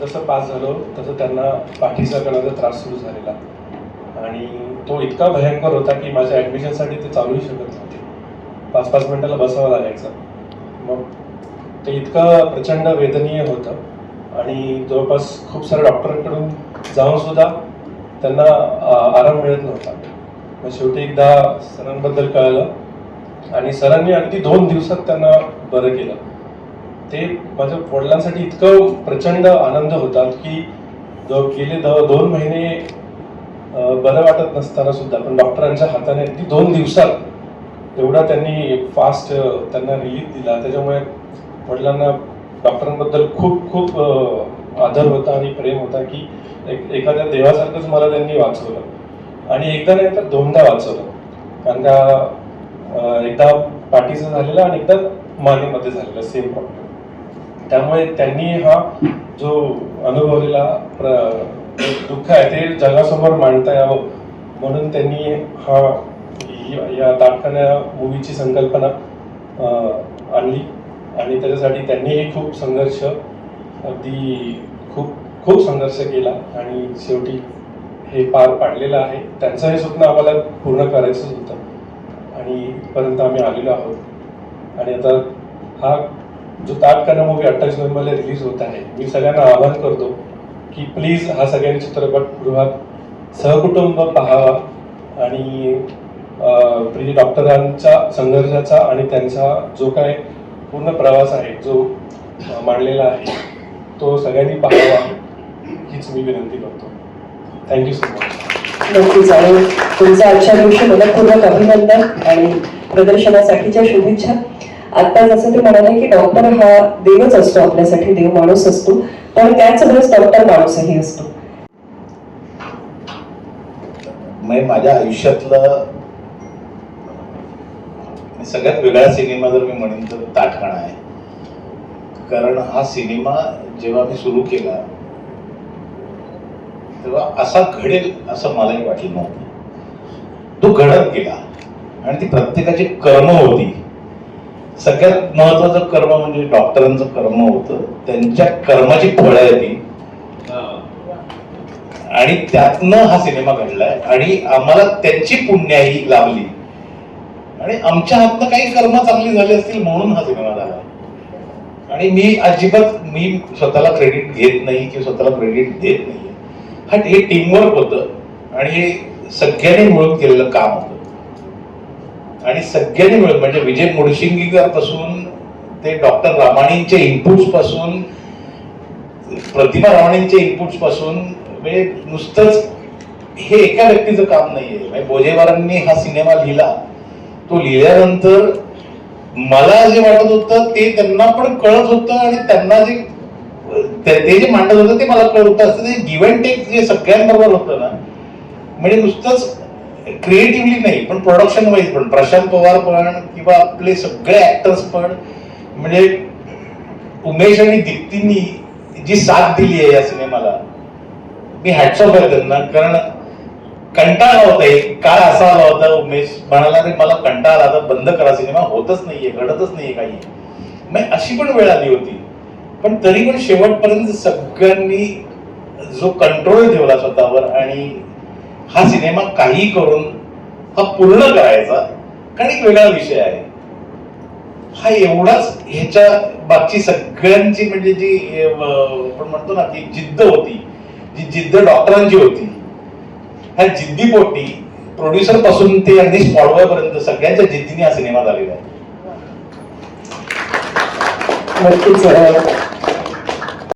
जसं पास झालो तसं त्यांना पाठीचा कणाचा त्रास सुरू झालेला. आणि तो इतका भयंकर होता की माझ्या ॲडमिशनसाठी ते चालूही शकत नव्हते. पाच पाच मिनिटाला बसावं लागायचं. मग ते इतकं प्रचंड वेदनीय होतं. आणि जवळपास खूप साऱ्या डॉक्टरांकडून जाऊन सुद्धा त्यांना आराम मिळत नव्हता. मग शेवटी एकदा सरांबद्दल कळलं. आणि सरांनी अगदी दोन दिवसात त्यांना बरं केलं. ते माझ्या वडिलांसाठी इतकं प्रचंड आनंद होता की गेले द दोन महिने बरं वाटत नसताना सुद्धा पण डॉक्टरांच्या हाताने अगदी दोन दिवसात एवढा त्यांनी फास्ट त्यांना रिलीफ दिला. त्याच्यामुळे वडिलांना डॉक्टरांबद्दल खूप खूप आदर होता आणि प्रेम होता की एक एखाद्या देवासारखंच मला त्यांनी वाचवलं. आणि एकदा नाही तर दोनदा वाचवलं. कारण का एकदा पाठीचं झालेलं आणि एकदा मानेमध्ये झालेलं सेम प्रॉब्लेम त्यामुळे त्यांनी हा जो अनुभवलेला प्र दुःख आहे ते जगासमोर मांडता यावं म्हणून त्यांनी हा या दाखवण्या मूवीची संकल्पना आणली. आणि त्याच्यासाठी त्यांनीही खूप संघर्ष अगदी खूप खूप संघर्ष केला. आणि शेवटी हे पार पाडलेलं आहे. त्यांचं हे स्वप्न आम्हाला पूर्ण करायचंच होतं. आणि इथपर्यंत आम्ही आलेलो आहोत. आणि आता हा जो ताटकाना मूवी अठ्ठावीस नोव्हेंबरला रिलीज होत आहे मी सगळ्यांना आवाहन करतो की प्लीज हा सगळ्यांनी चित्रपटगृहात सहकुटुंब पाहावा आणि अं, प्रिय डॉक्टरांच्या संघर्षाचा आणि त्यांचा जो काय पूर्ण प्रवास आहे जो मांडलेला आहे तो सगळ्यांनी पाहावा हीच मी विनंती करतो. थँक्यू सो मच नक्कीच आणि तुमचं आजच्या दिवशी मनपूर्वक अभिनंदन आणि प्रदर्शनासाठीच्या शुभेच्छा. आता जसं ते म्हणाले की डॉक्टर हा देवच असतो आपल्यासाठी देव माणूस असतो पण त्याच वेळेस डॉक्टर माणूसही असतो. म्हणजे माझ्या आयुष्यातलं सगळ्यात वेगळा सिनेमा जर मी म्हणेन तर ताटखाना आहे. कारण हा सिनेमा जेव्हा मी सुरू केला तेव्हा असा घडेल असं मलाही वाटलं नव्हतं. तो घडत गेला. आणि ती प्रत्येकाची कर्म होती. सगळ्यात महत्वाचं कर्म म्हणजे डॉक्टरांचं कर्म होतं. त्यांच्या कर्माची फळं आहे ती. आणि त्यातनं हा सिनेमा घडलाय. आणि आम्हाला त्यांची पुण्याही लाभली. आणि आमच्या हातनं काही कर्म चांगली झाली असतील म्हणून हा सिनेमा झाला. आणि मी अजिबात मी स्वतःला क्रेडिट घेत नाही किंवा स्वतःला क्रेडिट देत नाही. हा हे टीमवर्क होतं. आणि हे सगळ्यांनी मिळून केलेलं काम होतं. आणि सगळ्यांनी मिळून म्हणजे विजय मुडशिंगीकरपासून ते डॉक्टर रामाणींचे इनपुट्सपासून प्रतिभा रामाणींच्या इनपुट्सपासून म्हणजे नुसतंच हे एका व्यक्तीचं काम नाहीये. म्हणजे बोजेवारांनी हा सिनेमा लिहिला तो लिहिल्यानंतर मला जे वाटत होतं ते त्यांना पण कळत होतं आणि त्यांना जे ते ते जे मांडत होतं ते मला कळत होतं. असं ते गिव्ह अँड टेक जे सगळ्यांबरोबर होतं ना म्हणजे नुसतंच क्रिएटिव्हली नाही पण प्रोडक्शन वाईज पण. प्रशांत पवार पण किंवा आपले सगळे ऍक्टर्स पण म्हणजे उमेश आणि दीप्तींनी जी साथ दिली आहे या सिनेमाला मी हॅट्स ऑफ आहे त्यांना. कारण कंटाळा होता एक काळ असा आला होता उमेश? म्हणाला रे मला कंटाळा आला आता बंद करा सिनेमा होतच नाहीये घडतच नाहीये काही. मग अशी पण वेळ आली होती. पण तरी पण शेवटपर्यंत सगळ्यांनी जो कंट्रोल ठेवला स्वतःवर आणि हा सिनेमा काही करून हा पूर्ण करायचा. कारण एक वेगळा विषय आहे. हा एवढाच ह्याच्या बाबची सगळ्यांची म्हणजे जी आपण म्हणतो ना ती जिद्द होती जी जिद्द डॉक्टरांची होती. ह्या जिद्दीपोटी प्रोड्युसरपासून ते अगदी स्पॉटबॉय पर्यंत सगळ्यांच्या जिद्दीने हा सिनेमा झालेला आहे. नक्कीच